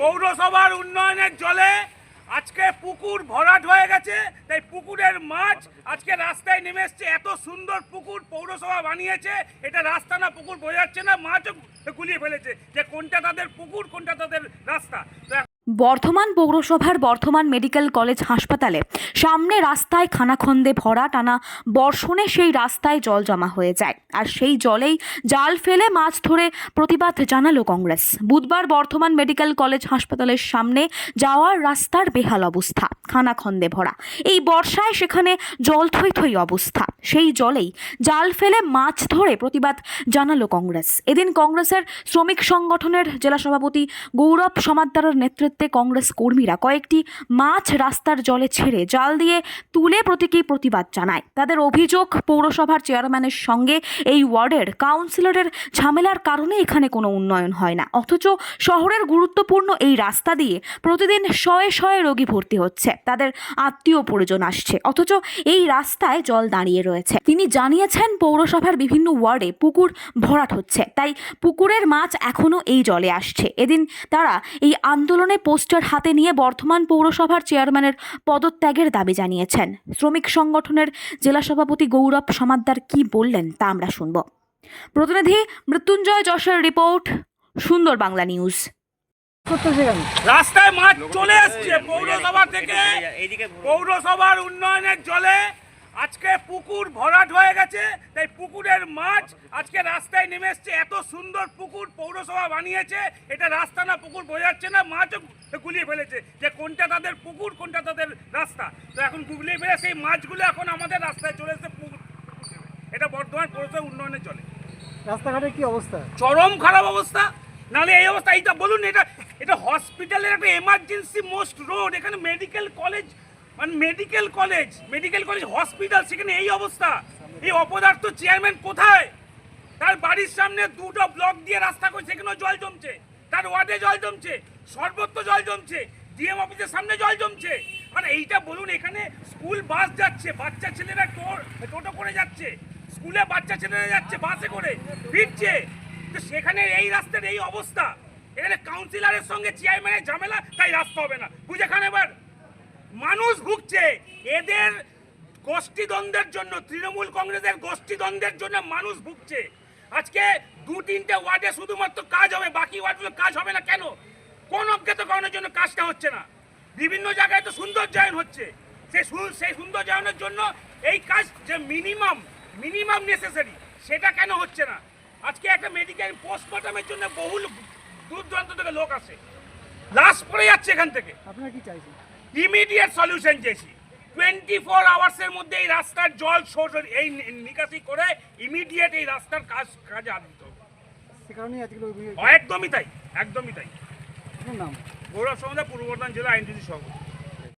পৌরসভার উন্নয়নের জলে আজকে পুকুর ভরাট হয়ে গেছে, তাই পুকুরের মাছ আজকে রাস্তায় নেমে এসছে। এত সুন্দর পুকুর পৌরসভা বানিয়েছে, এটা রাস্তা না, পুকুর বোঝাচ্ছে না, মাছও গুলিয়ে ফেলেছে যে কোনটা তাদের পুকুর, কোনটা তাদের রাস্তা। বর্ধমান পৌরসভার বর্ধমান মেডিকেল কলেজ হাসপাতালে সামনে রাস্তায় খানাখন্দে ভরা টানা বর্ষণে সেই রাস্তায় জল জমা হয়ে যায়। আর সেই জলেই জাল ফেলে মাছ ধরে প্রতিবাদ জানালো কংগ্রেস। বুধবার বর্ধমান মেডিকেল কলেজ হাসপাতালের সামনে যাওয়ার রাস্তার বেহাল অবস্থা, খানাখন্দে ভরা। এই বর্ষায় সেখানে জল থই থই অবস্থা। সেই জলেই জাল ফেলে মাছ ধরে প্রতিবাদ জানালো কংগ্রেস। এদিন কংগ্রেসের শ্রমিক সংগঠনের জেলা সভাপতি গৌরব সমাদ্দারের নেতৃত্বে কংগ্রেস কর্মীরা কয়েকটি মাছ রাস্তার জলে ছেড়ে জাল দিয়ে তুলে প্রতীকী প্রতিবাদ জানায়। তাদের অভিযোগ, পৌরসভার চেয়ারম্যানের সঙ্গে এই ওয়ার্ডের কাউন্সিলরের ঝামেলার কারণে এখানে কোনো উন্নয়ন হয় না। অথচ শহরের গুরুত্বপূর্ণ এই রাস্তা দিয়ে প্রতিদিন শয়ে শয়ে রোগী ভর্তি হচ্ছে। তাদের আত্মীয় পরিজন আসছে। অথচ এই রাস্তায় জল দাঁড়িয়ে রয়েছে। তিনি জানিয়েছেন, পৌরসভার বিভিন্ন ওয়ার্ডে পুকুর ভরাট হচ্ছে। তাই পুকুরের মাছ এখনও এই জলে আসছে। এদিন তারা এই আন্দোলনে পোস্টার হাতে নিয়ে বর্ধমান পৌরসভার চেয়ারম্যানের পদত্যাগের দাবি জানিয়েছেন। শ্রমিক সংগঠনের জেলা সভাপতি গৌরব সমাদ্দার কি বললেন তা আমরা শুনব। প্রতিনিধি মৃত্যুঞ্জয় যশের রিপোর্ট, সুন্দর বাংলা নিউজ। রাস্তায় মাছ চলে আসছে পৌরসভা থেকে। পৌরসভার উন্নয়নের জলে আজকে পুকুর ভরাট হয়ে গেছে তাই পুকুরের মাছ আজকে রাস্তায় নেমে এসছে। এত সুন্দর পুকুর পৌরসভা বানিয়েছে এটা রাস্তা না পুকুর বোঝা যাচ্ছে না মাছও গুলিয়ে ফেলেছে। যে কোনটা তাদের পুকুর কোনটা তাদের রাস্তা। তো এখন গুলিয়ে ফেলে সেই মাছগুলো এখন আমাদের রাস্তায় চলে এসছে পুকুর এটা বর্ধমান পৌরসভা উন্নয়নে চলে। রাস্তাঘাটের কি অবস্থা? চরম খারাপ অবস্থা। নাহলে এই অবস্থা এইটা বলুন এটা এটা হসপিটালের একটা এমার্জেন্সি মোস্ট রোড এখানে মেডিকেল কলেজ মানে medical college medical college hospital সেখানে এই অবস্থা। এই অপদার্থ চেয়ারম্যান কোথায়? তার বাড়ির সামনে দুটো ব্লক দিয়ে রাস্তা করে সেখানেও জল জমছে। তার ওয়ার্ডে জল জমছে, সর্বত্র জল জমছে ডিএম অফিসের সামনে জল জমছে। আর এইটা বলুন, এখানে স্কুল বাস যাচ্ছে, বাচ্চা ছেলেরা টোটো করে যাচ্ছে স্কুলে বাচ্চা ছেলেরা যাচ্ছে বাসে করে, ফিরছে। তো সেখানে এই রাস্তার এই অবস্থা। এখানে কাউন্সিলরের সঙ্গে চেয়ারম্যানের ঝামেলা, তাই রাস্তা হবে না। বুঝে খান এবার। মানুষ ভুগছে। এদের গোষ্ঠীদ্বন্দ্বের জন্য, তৃণমূল কংগ্রেসের গোষ্ঠীদ্বন্দ্বের জন্য মানুষ ভুগছে। আজকে দু, তিনটে ওয়ার্ডে শুধুমাত্র কাজ হবে, বাকি ওয়ার্ডগুলো কাজ হবে না কেন? কোন অজ্ঞাত কারণের জন্য কাজটা হচ্ছে না। বিভিন্ন জায়গায় তো সৌন্দর্যায়ন হচ্ছে। সেই সেই সৌন্দর্যায়নের জন্য এই কাজ যে মিনিমাম মিনিমাম নেসেসারি সেটা কেন হচ্ছে না? আজকে একটা মেডিকেল পোস্টমর্টমের জন্য বহু দূর দূরান্ত থেকে লোক আসে। লাশ পড়ে যাচ্ছে এখান থেকে। আপনারা কি চাইছেন? ইমিডিয়েট সলিউশন চেয়েছি। টোয়েন্টি ফোর আওয়ার্সের মধ্যে এই রাস্তার জল এই নিকাশি করে ইমিডিয়েট এই রাস্তার কাজ কাজে আনন্দ হবে। একদমই তাই একদমই তাই। গৌরব সমাদার পূর্ব বর্ধমান জেলা আইনজীবী সভাপতি।